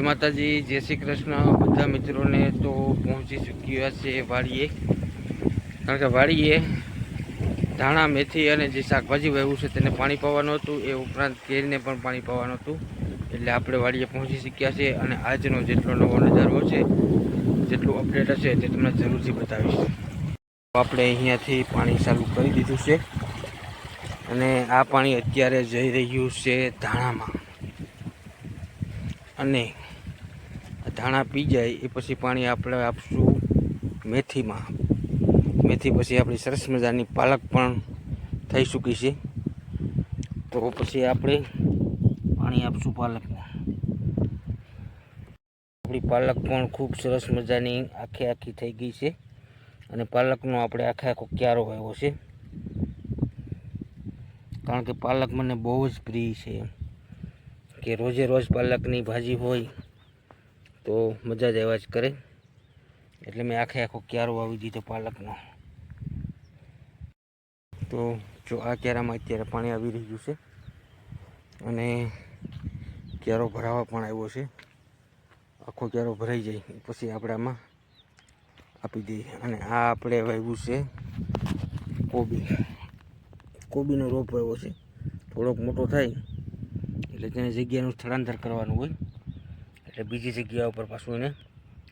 માતાજી, જય શ્રી કૃષ્ણ. બધા મિત્રોને તો પહોંચી ચૂક્યા છે વાડીએ. કારણ કે વાડીએ ધાણા, મેથી અને જે શાકભાજી વાવ્યું છે તેને પાણી પાવાનું હતું. એ ઉપરાંત કેરીને પણ પાણી પાવાનું હતું. એટલે આપણે વાડીએ પહોંચી શક્યા છે અને આજનો જેટલો નવો નજારો છે, જેટલું અપડેટ હશે તે તમને જરૂરથી બતાવીશ. આપણે અહીંયાથી પાણી ચાલુ કરી દીધું છે અને આ પાણી અત્યારે જઈ રહ્યું છે ધાણામાં. અને ધાણા પી જાય, એ પછી પાણી આપણે આપશું મેથીમાં. મેથી પછી આપણી સરસ મજાની પાલક પણ થઈ ચૂકી છે. તો પછી આપણે પાણી આપશું પાલકમાં. આપણી પાલક પણ ખૂબ સરસ મજાની આખી આખી થઈ ગઈ છે અને પાલકનો આપણે આખે આખો ક્યારો આવ્યો છે. કારણ કે પાલક મને બહુ જ પ્રિય છે. કે રોજે રોજ પાલકની ભાજી હોય તો મજા જ એવા જ કરે. એટલે મેં આખે આખો ક્યારો વાવી દીધો પાલકનો. તો જો આ ક્યારામાં અત્યારે પાણી આવી રહ્યું છે અને ક્યારો ભરાવા પણ આવ્યો છે. આખો ક્યારો ભરાઈ જાય પછી આપણે આમાં આપી દઈએ. અને આ આપણે વાવ્યું છે કોબી. કોબીનો રોપ આવ્યો છે. થોડોક મોટો થાય એટલે તેને જગ્યાનું સ્થળાંતર કરવાનું હોય. એટલે બીજી જગ્યા ઉપર પાછું એને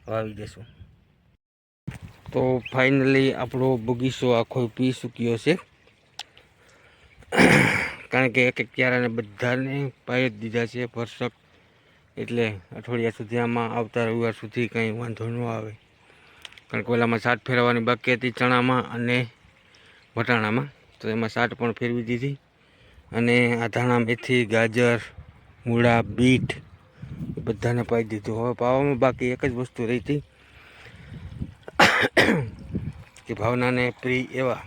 વાવી દેશું. તો ફાઇનલી આપણો બગીચો આખો પી ચૂક્યો છે. કારણ કે એક એક ક્યારાને બધાને પાઈ જ દીધા છે ભરસક એટલે અઠવાડિયા સુધી આમાં આવતા રવિવાર સુધી કંઈ વાંધો ન આવે. કારણ કે ઓલામાં સાટ ફેરવવાની બાકી હતી ચણામાં અને વટાણામાં. તો એમાં સાટ પણ ફેરવી દીધી. અને આ ધાણા મેથી, ગાજર, મૂળા, બીટ એ બધાને પાઈ દીધું. હવે પાવામાં બાકી એક જ વસ્તુ રહી હતી કે ભાવનાને પ્રિય એવા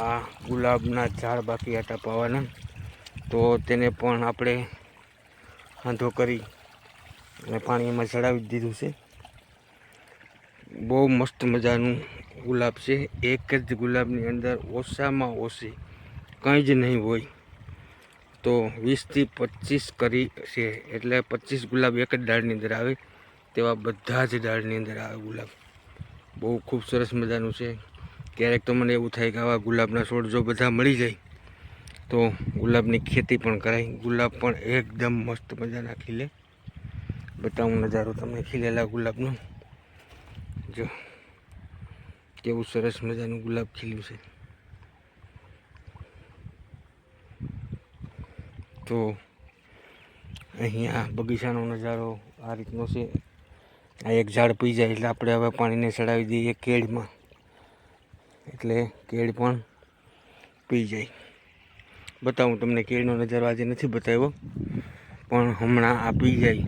આ ગુલાબના ઝાડ બાકી હતા પાવાના. તો તેને પણ આપણે વાંધો કરી અને પાણી એમાં ચડાવી દીધું છે. બહુ મસ્ત મજાનું ગુલાબ છે. એક જ ગુલાબની અંદર ઓછામાં ઓછી કંઈ જ નહીં હોય. તો વીસથી પચીસ કરી છે. એટલે પચીસ ગુલાબ એક જ ડાળની અંદર આવે. તેવા બધા જ ડાળની અંદર આવે ગુલાબ. બહુ ખૂબ સરસ મજાનું છે. ક્યારેક તો મને એવું થાય કે આવા ગુલાબના છોડ જો બધા મળી જાય, તો ગુલાબની ખેતી પણ કરાય. ગુલાબ પણ એકદમ મસ્ત મજાના ખીલે. બતાવું નજારો તમને ખીલેલા ગુલાબનો. જો, કેવું સરસ મજાનું ગુલાબ ખીલ્યું છે. તો અહીંયા બગીચાનો નજારો આ રીતનો છે. આ એક ઝાડ પી જાય એટલે આપણે હવે પાણીને ચડાવી દઈએ કેળમાં. એટલે કેળ પણ પી જાય. બતાવું તમને કેળનો નજારો આજે નથી બતાવ્યો, પણ હમણાં આ પી જાય.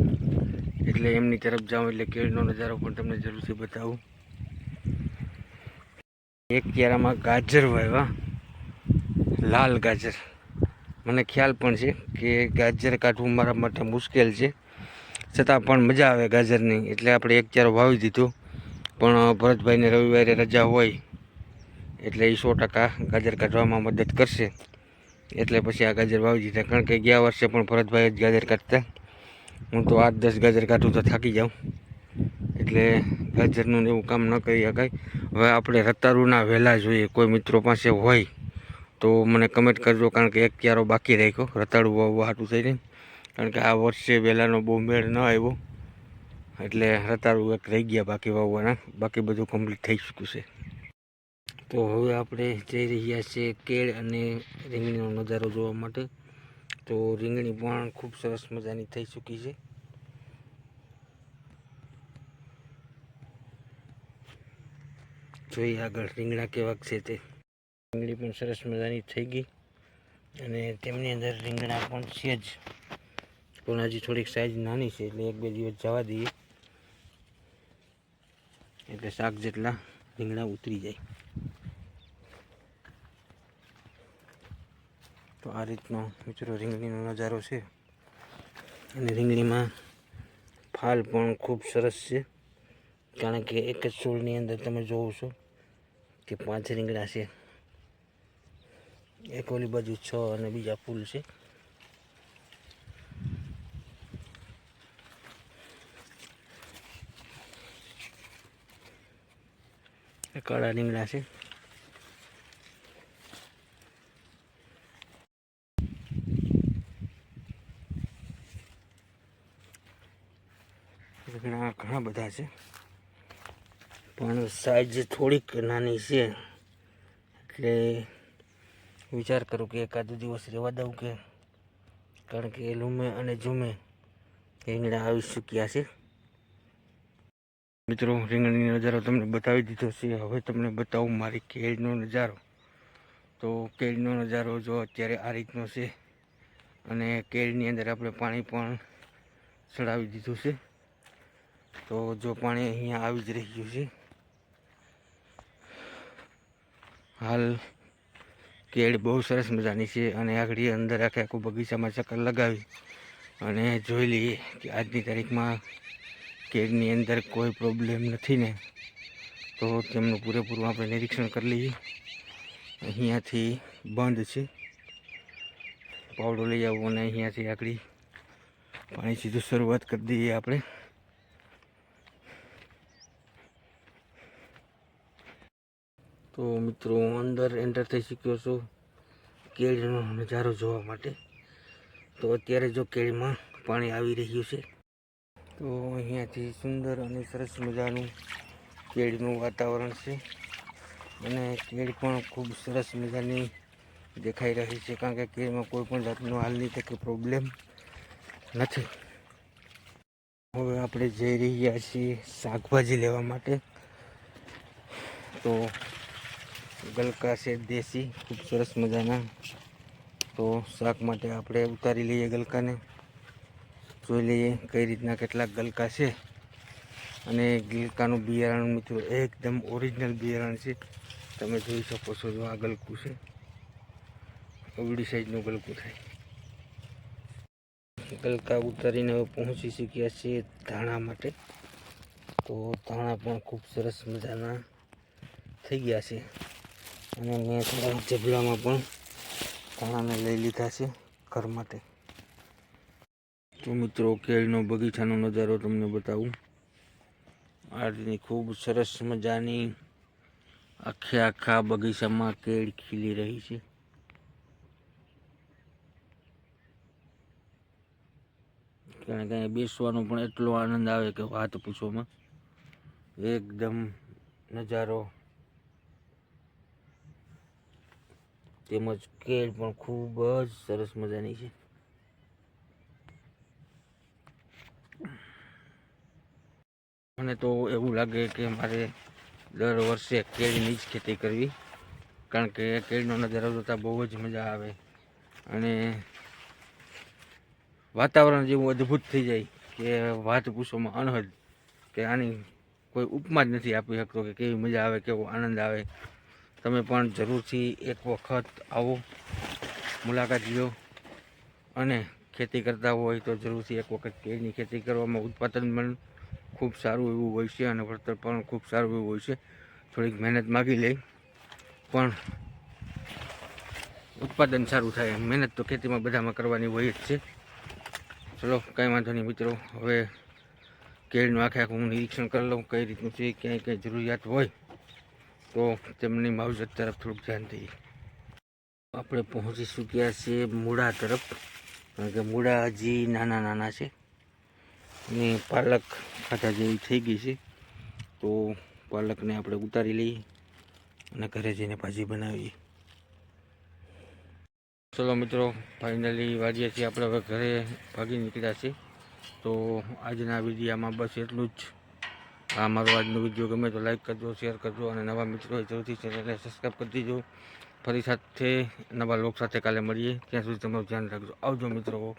એટલે એમની તરફ જાઉં એટલે કેળનો નજારો પણ તમને જરૂરથી બતાવું. એક ક્યારામાં ગાજર વાવ્યા. લાલ ગાજર. મને ખ્યાલ પણ છે કે ગાજર કાઢવું મારા માટે મુશ્કેલ છે. છતાં પણ મજા આવે ગાજરની, એટલે આપણે એક ચારો વાવી દીધો. પણ ભરતભાઈને રવિવારે રજા હોય, એટલે એ સો ટકા ગાજર કાઢવામાં મદદ કરશે. એટલે પછી આ ગાજર વાવી દીધા. કારણ કે ગયા વર્ષે પણ ભરતભાઈ જ ગાજર કાઢતા. હું તો આઠ દસ ગાજર કાઢું તો થાકી જાઉં. એટલે ગાજરનું એવું કામ ન કરી શકાય. હવે આપણે રતારુના વહેલા જોઈએ. કોઈ મિત્રો પાસે હોય તો મને કમેન્ટ કરજો, કારણ કે એક ક્યારો બાકી રાખ્યો. રતાળું વાવવા હાટું થઈને કારણ કે આ વર્ષે વહેલાનો બહુ મેળ ન આવ્યો. એટલે રતાળું એક રહી ગયા બાકી વાવવાના. બાકી બધું કમ્પ્લીટ થઈ ચૂક્યું છે. તો હવે આપણે જઈ રહ્યા છીએ કેળ અને રીંગણીનો નજારો જોવા માટે. તો રીંગણી પણ ખૂબ સરસ મજાની થઈ ચૂકી છે. જોઈએ આગળ રીંગણા કેવાક છે તે. રીંગણી પણ સરસ મજાની થઈ ગઈ. અને તેમની અંદર રીંગણા પણ છે જ. પણ હજી થોડીક સાઈઝ નાની છે, એટલે એક બે દિવસ જવા દઈએ. એટલે શાક જેટલા રીંગણા ઉતરી જાય. તો આ રીતનો મિત્રો રીંગણીનો નજારો છે. અને રીંગણીમાં ફાલ પણ ખૂબ સરસ છે. કારણ કે એક જ છોડની અંદર તમે જોવો છો કે પાંચ રીંગણા છે. એક ઓલી બાજુ છ અને બીજા ફૂલ છે. કાળા રીંગણા છે. ઘણા ઘણા બધા છે, પણ સાઈઝ થોડીક નાની છે. એટલે વિચાર કરું કે એકાદ દિવસ રહેવા દઉં કે? કારણ કે લુમે અને ઝૂમે રીંગણા આવી ચૂક્યા છે. મિત્રો, રીંગણની નજારો તમને બતાવી દીધો છે. હવે તમને બતાવું મારી કેળનો નજારો. તો કેળનો નજારો જો અત્યારે આ રીતનો છે અને કેળની અંદર આપણે પાણી પણ ચડાવી દીધું છે. તો જો પાણી અહીંયા આવી જ રહ્યું છે. હાલ કેળ બહુ સરસ મજાની છે અને આગળ અંદર આખે આખું બગીચામાં ચક્કર લગાવી અને જોઈ લઈએ કે આજની તારીખમાં કેળની અંદર કોઈ પ્રોબ્લેમ નથી ને, તો તેમનું પૂરેપૂરું આપણે નિરીક્ષણ કરી લઈએ. અહીંયાથી બંધ છે. પાવડો લઈ આવવો અને અહીંયાથી આગળ પાણી સીધું શરૂઆત કરી દઈએ આપણે. તો મિત્રો, હું અંદર એન્ટર થઈ શક્યો છું કેળનો નજારો જોવા માટે. તો અત્યારે જો કેળમાં પાણી આવી રહ્યું છે, તો અહીંયાથી સુંદર અને સરસ મજાનું કેળનું વાતાવરણ છે. અને કેળ પણ ખૂબ સરસ મજાની દેખાઈ રહી છે, કારણ કે કેળમાં કોઈ પણ જાતનો હાલની તકે પ્રોબ્લેમ નથી. હવે આપણે જઈ રહ્યા છીએ શાકભાજી લેવા માટે. તો ગલકા છે દેશી, ખૂબ સરસ મજાના. તો શાક માટે આપણે ઉતારી લઈએ ગલકાને જોઈ લઈએ કઈ રીતના કેટલાક ગલકા છે. અને ગલકાનું બિયારણ મિત્રો એકદમ ઓરિજિનલ બિયારણ છે. તમે જોઈ શકો છો જો આ ગલકું છે. અવડી સાઈઝનું ગલકું થાય. ગલકા ઉતારીને હવે પહોંચી શક્યા છીએ ધાણા માટે. તો ધાણા પણ ખૂબ સરસ મજાના થઈ ગયા છે. અને મેં થોડા જબલામાં પણ ધાણાને લઈ લીધા છે ઘર માટે. તો મિત્રો, કેળનો બગીચાનો નજારો તમને બતાવું. આ રીતની ખૂબ સરસ મજાની આખે આખા બગીચામાં કેળ ખીલી રહી છે. કારણ કે બેસવાનો પણ એટલો આનંદ આવે કે વાત પૂછોમાં. એકદમ નજારો તેમજ કેળ પણ ખૂબ જ સરસ મજાની છે. મને તો એવું લાગે કે મારે દર વર્ષે કેળની જ ખેતી કરવી, કારણ કે કેળનો નજારો જોતાં બહુ જ મજા આવે અને વાતાવરણ જેવું અદ્ભુત થઈ જાય કે વાત પૂછોમાં અનહદ કે આની કોઈ ઉપમા જ નથી આપી શકતો કે કેવી મજા આવે, કેવો આનંદ આવે. તમે પણ જરૂરથી એક વખત આવો, મુલાકાત લો અને ખેતી કરતા હોય તો જરૂરથી એક વખત કેળની ખેતી કરવામાં ઉત્પાદન પણ ખૂબ સારું એવું હોય છે અને વળતર પણ ખૂબ સારું એવું હોય છે. થોડીક મહેનત માગી લે પણ ઉત્પાદન સારું થાય મહેનત તો ખેતીમાં બધામાં કરવાની હોય જ છે. ચલો, કાંઈ વાંધો નહીં મિત્રો. હવે કેળનું આખે આખું હું નિરીક્ષણ કરી લઉં કઈ રીતનું છે, ક્યાંય કંઈ જરૂરિયાત હોય. તો તેમની માવજત તરફ થોડુંક ધ્યાન દઈએ. આપણે પહોંચી ચૂક્યા છીએ મૂળા તરફ. કારણ કે મૂળા હજી નાના નાના છે. અને પાલક ખાધા જેવી થઈ ગઈ છે. તો પાલકને આપણે ઉતારી લઈએ અને ઘરે જઈને ભાજી બનાવીએ. ચલો મિત્રો ફાઇનલી વાજીએ છીએ આપણે. હવે ઘરે ભાગી નીકળ્યા છીએ. તો આજના વિડીયામાં બસ એટલું જ. આ મારો આજનો વીડિયો ગમે તો લાઈક કરજો શેર કરજો અને નવા મિત્રો જરૂરથી ચેનલને સબસ્ક્રાઈબ કરી દેજો. ફરી સાથે નવા લોક સાથે કાલે મળીએ. ત્યાં સુધી તમારું ધ્યાન રાખજો. આવજો મિત્રો.